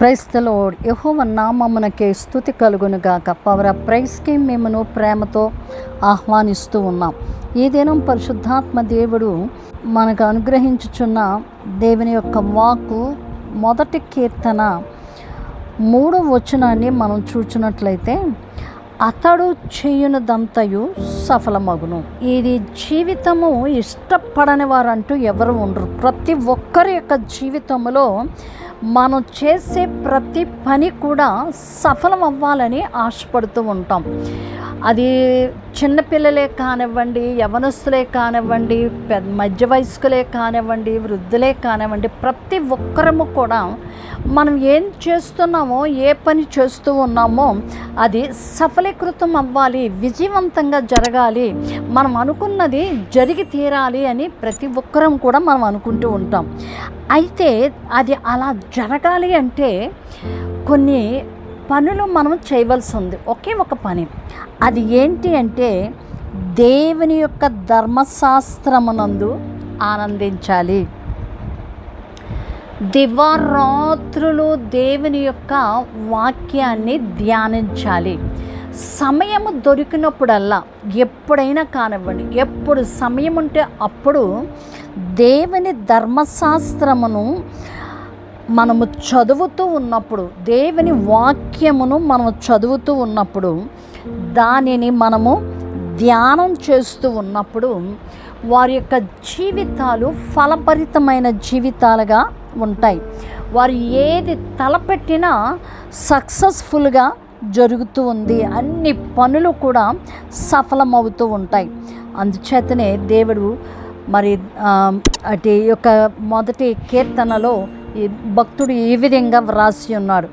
ప్రైస్తలో యహోవ నామమునకే స్థుతి కలుగునుగాక పవర్ ప్రైస్కి మేమును ప్రేమతో ఆహ్వానిస్తూ ఉన్నాం. ఈ దినం పరిశుద్ధాత్మ దేవుడు మనకు అనుగ్రహించుచున్న దేవుని యొక్క వాక్కు మొదటి కీర్తన మూడో వచనాన్ని మనం చూచినట్లయితే అతడు చేయునదంతయు సఫలమగును. ఇది జీవితము ఇష్టపడని వారంటూ ఎవరు ఉండరు. ప్రతి ఒక్కరి యొక్క జీవితంలో మనం చేసే ప్రతి పని కూడా సఫలం అవ్వాలని ఆశపడుతూ ఉంటాం. అది చిన్నపిల్లలే కానివ్వండి యవనస్తులే కానివ్వండి పెద్ద మధ్య వయస్కులే కానివ్వండి వృద్ధులే కానివ్వండి ప్రతి ఒక్కరము కూడా మనం ఏం చేస్తున్నామో ఏ పని చేస్తూ ఉన్నామో అది సఫలీకృతం అవ్వాలి విజయవంతంగా జరగాలి. మనం అనుకున్నది జరిగి తీరాలి అని ప్రతి ఒక్కరం కూడా మనం అనుకుంటూ ఉంటాం. అయితే అది అలా జరగాలి అంటే కొన్ని పనులు మనం చేయవలసి ఉంది ఒకే ఒక పని. అది ఏంటి అంటే దేవుని యొక్క ధర్మశాస్త్రమునందు ఆనందించాలి. దివారాత్రులు దేవుని యొక్క వాక్యాన్ని ధ్యానించాలి. సమయము దొరికినప్పుడల్లా ఎప్పుడైనా కానివ్వండి ఎప్పుడు సమయం ఉంటే అప్పుడు దేవుని ధర్మశాస్త్రమును మనము చదువుతూ ఉన్నప్పుడు దేవుని వాక్యమును మనము చదువుతూ ఉన్నప్పుడు దానిని మనము ధ్యానం చేస్తూ ఉన్నప్పుడు వారి యొక్క జీవితాలు ఫలభరితమైన జీవితాలుగా ఉంటాయి. వారు ఏది తలపెట్టినా సక్సెస్ఫుల్గా జరుగుతూ ఉంది. అన్ని పనులు కూడా సఫలమవుతూ ఉంటాయి. అందుచేతనే దేవుడు మరి అటు యొక్క మొదటి కీర్తనలో భక్తుడు ఈ విధంగా వ్రాసి ఉన్నాడు.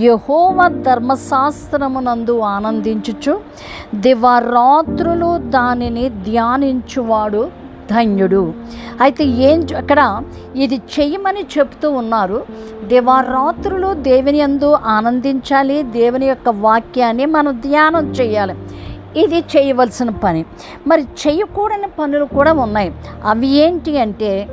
యహోవ ధర్మశాస్త్రమునందు ఆనందించుచు దివారాత్రులు దానిని ధ్యానించువాడు ధన్యుడు. అయితే ఏం అక్కడ ఇది చెయ్యమని చెప్తూ ఉన్నారు. దివారాత్రులు దేవుని అందు ఆనందించాలి దేవుని యొక్క వాక్యాన్ని మనం ధ్యానం చేయాలి. ఇది చేయవలసిన పని. మరి చేయకూడని పనులు కూడా ఉన్నాయి. అవి ఏంటి అంటే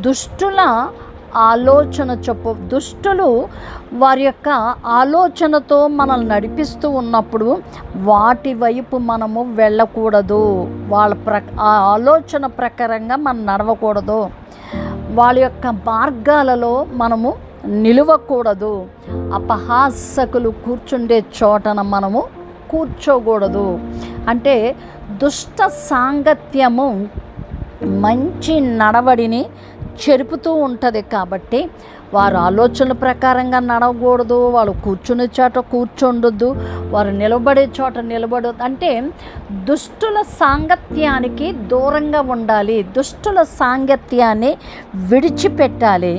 దుష్టుల ఆలోచన చొప్పు. దుష్టులు వారి యొక్క ఆలోచనతో మనల్ని నడిపిస్తూ ఉన్నప్పుడు వాటి వైపు మనము వెళ్ళకూడదు. వాళ్ళ ప్ర ఆలోచన ప్రకారంగా మనం నడవకూడదు. వాళ్ళ యొక్క మార్గాలలో మనము నిలవకూడదు. అపహాసకులు కూర్చుండే చోటన మనము కూర్చోకూడదు. అంటే దుష్ట సాంగత్యము మంచి నడవడిని చెరుపుతూ ఉంటుంది కాబట్టి వారు ఆలోచనల ప్రకారంగా నడవకూడదు వాళ్ళు కూర్చునే చోట కూర్చుండొద్దు వారు నిలబడే చోట నిలబడొద్దు. అంటే దుష్టుల సాంగత్యానికి దూరంగా ఉండాలి దుష్టుల సాంగత్యాన్ని విడిచిపెట్టాలి.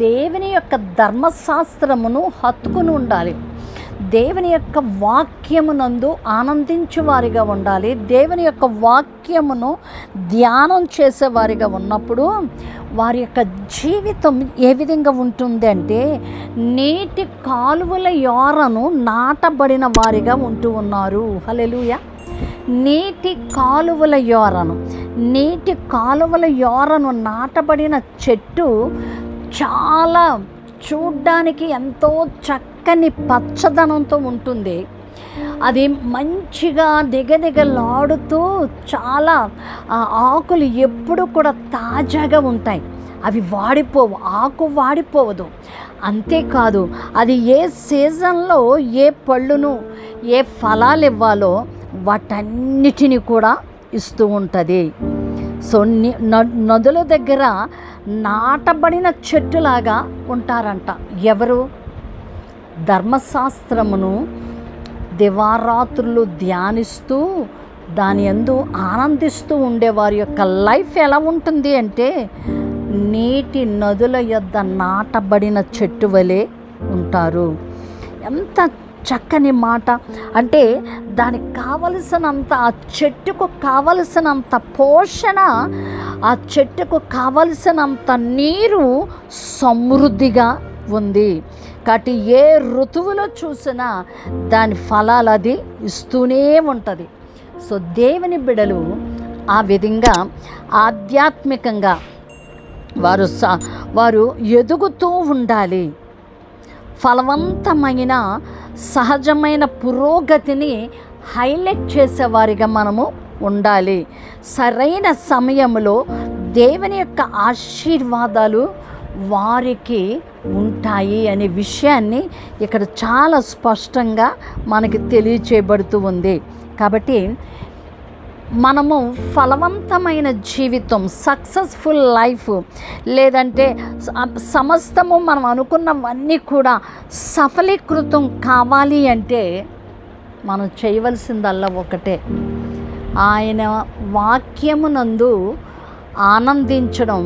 దేవుని యొక్క ధర్మశాస్త్రమును హత్తుకుని ఉండాలి. దేవుని యొక్క వాక్యమునందు ఆనందించేవారిగా ఉండాలి. దేవుని యొక్క వాక్యమును ధ్యానం చేసేవారిగా ఉన్నప్పుడు వారి యొక్క జీవితం ఏ విధంగా ఉంటుంది అంటే నీటి కాలువల యోరను నాటబడిన వారిగా ఉంటూ ఉన్నారు. హలెలుయ నీటి కాలువల యోరను నీటి కాలువల యోరను నాటబడిన చెట్టు చాలా చూడ్డానికి ఎంతో చక్క చక్కని పచ్చదనంతో ఉంటుంది. అది మంచిగా దిగదిగలాడుతూ చాలా ఆ ఆకులు ఎప్పుడు కూడా తాజాగా ఉంటాయి. అవి వాడిపోవు ఆకు వాడిపోవదు. అంతేకాదు అది ఏ సీజన్లో ఏ పళ్ళును ఏ ఫలాలు ఇవ్వాలో వాటన్నిటిని కూడా ఇస్తూ ఉంటుంది. సో న- నదుల దగ్గర నాటబడిన చెట్టులాగా ఉంటారంట. ఎవరు? ధర్మశాస్త్రమును దివారాత్రులు ధ్యానిస్తూ దాని ఎందు ఆనందిస్తూ ఉండే వారి యొక్క లైఫ్ ఎలా ఉంటుంది అంటే నీటి నదుల యొద్ద నాటబడిన చెట్టు వలె ఉంటారు. ఎంత చక్కని మాట. అంటే దానికి కావలసినంత ఆ చెట్టుకు కావలసినంత పోషణ ఆ చెట్టుకు కావలసినంత నీరు సమృద్ధిగా ఉంది. కాబట్టి ఏ ఋతువులో చూసినా దాని ఫలాలు అది ఇస్తూనే ఉంటుంది. సో దేవుని బిడలు ఆ విధంగా ఆధ్యాత్మికంగా వారు స వారు ఎదుగుతూ ఉండాలి. ఫలవంతమైన సహజమైన పురోగతిని హైలైట్ చేసేవారిగా మనము ఉండాలి. సరైన సమయంలో దేవుని యొక్క ఆశీర్వాదాలు వారికి ఉంటాయి అనే విషయాన్ని ఇక్కడ చాలా స్పష్టంగా మనకి తెలియచేయబడుతూ ఉంది. కాబట్టి మనము ఫలవంతమైన జీవితం సక్సెస్ఫుల్ లైఫ్ లేదంటే సమస్తము మనం అనుకున్నవన్నీ కూడా సఫలీకృతం కావాలి అంటే మనం చేయవలసిందల్లా ఒకటే. ఆయన వాక్యమునందు ఆనందించడం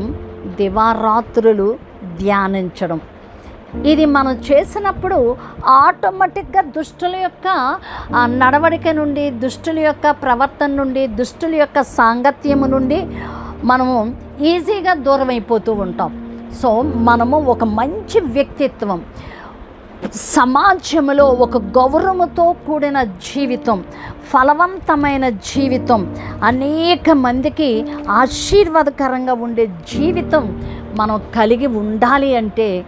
దివారాత్రులు ధ్యానించడం. ఇది మనం చేసినప్పుడు ఆటోమేటిక్గా దుష్టుల యొక్క నడవడిక నుండి దుష్టుల యొక్క ప్రవర్తన నుండి దుష్టుల యొక్క సాంగత్యము నుండి మనము ఈజీగా దూరం అయిపోతూ ఉంటాం. సో మనము ఒక మంచి వ్యక్తిత్వం. సమాజంలో ఒక గౌరవముతో కూడిన జీవితం ఫలవంతమైన జీవితం అనేక మందికి ఆశీర్వాదకరంగా ఉండే జీవితం మనం కలిగి ఉండాలి అంటే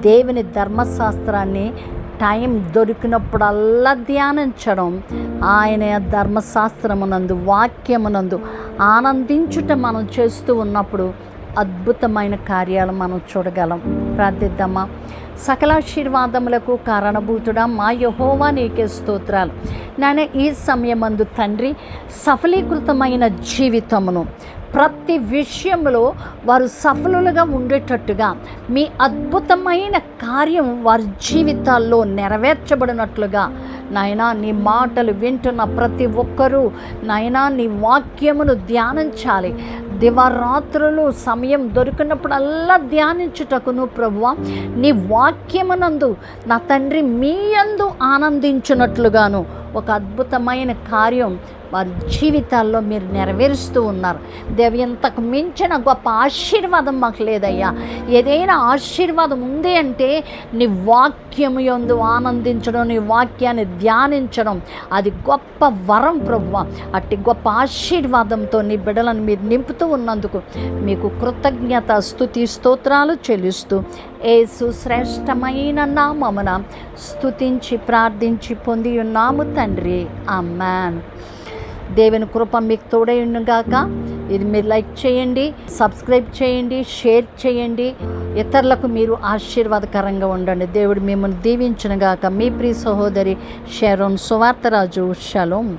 దేవుని ధర్మశాస్త్రాన్ని టైం దొరికినప్పుడల్లా ధ్యానించడం ఆయన ధర్మశాస్త్రమునందు వాక్యమునందు ఆనందించుట మనం చేస్తూ ఉన్నప్పుడు అద్భుతమైన కార్యాలు మనం చూడగలం. ప్రార్థిద్దామా? సకలాశీర్వాదములకు కారణభూతుడా మా యహోవా నీకే స్తోత్రాలు. నాయన ఈ సమయమందు తండ్రి సఫలీకృతమైన జీవితమును ప్రతి విషయంలో వారు సఫలులుగా ఉండేటట్టుగా మీ అద్భుతమైన కార్యం వారి జీవితాల్లో నెరవేర్చబడినట్లుగా నాయనా నీ మాటలు వింటున్న ప్రతి ఒక్కరూ నాయనా నీ వాక్యమును ధ్యానించాలి. దివారాత్రులు సమయం దొరికినప్పుడల్లా ధ్యానించుటకును ప్రభువ నీ వాక్యమునందు నా తండ్రి మీ యందు ఆనందించినట్లుగాను. ఒక అద్భుతమైన కార్యం వారి జీవితాల్లో మీరు నెరవేరుస్తూ ఉన్నారు. దేవి ఇంతకు మించిన గొప్ప ఆశీర్వాదం మాకు లేదయ్యా. ఏదైనా ఆశీర్వాదం ఉంది అంటే నీ వాక్యము యందు ఆనందించడం నీ వాక్యాన్ని ధ్యానించడం అది గొప్ప వరం ప్రభువ. అట్టి గొప్ప ఆశీర్వాదంతో నీ బిడ్డలను మీరు నింపుతూ ఉన్నందుకు మీకు కృతజ్ఞత స్థుతి స్తోత్రాలు చెల్లిస్తూ ఏసు శ్రేష్టమైన నామమున స్థుతించి ప్రార్థించి పొంది ఉన్నాము తండ్రి. అమ్మాన్ దేవుని కృప మీకు తోడైండుగాక ఇది మీరు లైక్ చేయండి సబ్స్క్రైబ్ చేయండి షేర్ చేయండి. ఇతరులకు మీరు ఆశీర్వాదకరంగా ఉండండి. దేవుడు మిమ్మల్ని దీవించునుగాక. మీ ప్రియ సహోదరి షారోన్ సువార్తరాజు. షలోం.